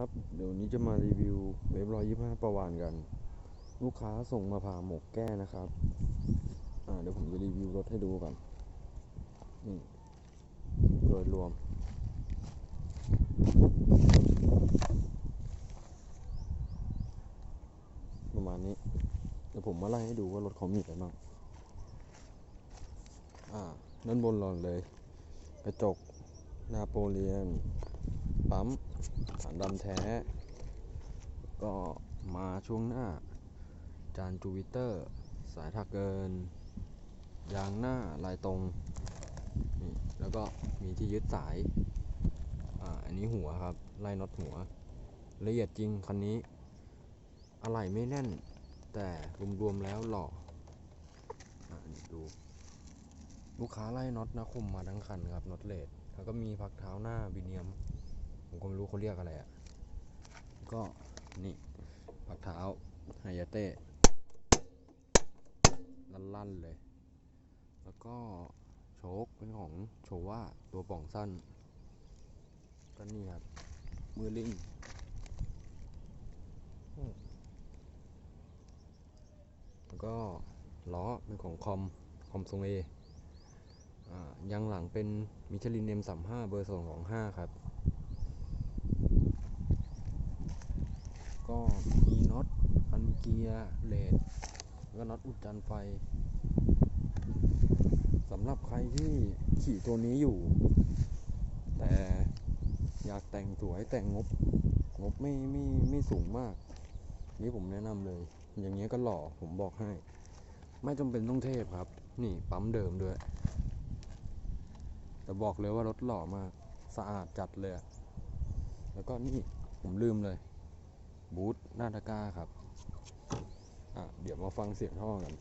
ครับเดี๋ยวนี้จะมารีวิวเว็บร้อยยี่ห้าประวานกัน ลูกค้าส่งมาผ่าหมกแก้นะครับ อ่าเดี๋ยวผมจะรีวิวรถให้ดูก่อนนี่โดยรวม ประมาณนี้เดี๋ยวผมมาไล่ให้ดูว่ารถเขามีอะไรบ้างอ่าด้านบนหลอนเลย กระจกนาโปเลียน ปั๊มสารดำแท้ ก็มาช่วงหน้า จานจูวิเตอร์ สายถักเกิน ยางหน้าลายตรงนี่แล้วก็มีที่ยึดสายอ่าอันนี้หัวครับไล่น็อตหัว ละเอียดจริงคันนี้ อะไหล่ไม่แน่น แต่รวมๆแล้วหล่ออ่านี่ดูลูกค้าไล่น็อตนะคมมาทั้งคันครับน็อตเลดแล้วก็มีพักเท้าหน้าบีเนียม ผมก็ไม่รู้เขาเรียกอะไรอะ่ะ ก็นี่พักเท้าไฮยาเต้ลั่นๆเลย แล้วก็โชคเป็นของโชว่าตัวป่องสั้น ก็นี่ครับ มือลิงแล้วก็ล้อเป็นของคอม คอมทรงเออ่ายางหลังเป็นมิชลินเอ็มสามห้าเบอร์สองของห้าครับ ก็มีน็อตคันเกียร์เลดแล้วก็น็อตอุดจานไฟสำหรับใครที่ขี่ตัวนี้อยู่ แต่อยากแต่งสวยแต่งงบ งบไม่ไม่ไม่สูงมาก นี่ผมแนะนำเลย อย่างเงี้ยก็หล่อผมบอกให้ ไม่จำเป็นต้องเทพครับ นี่ปั๊มเดิมด้วย แต่บอกเลยว่ารถหล่อมาก สะอาดจัดเลย แล้วก็นี่ผมลืมเลย บูธหน้าตะก้าครับ อะ เดี๋ยวมาฟังเสียงท่อกัน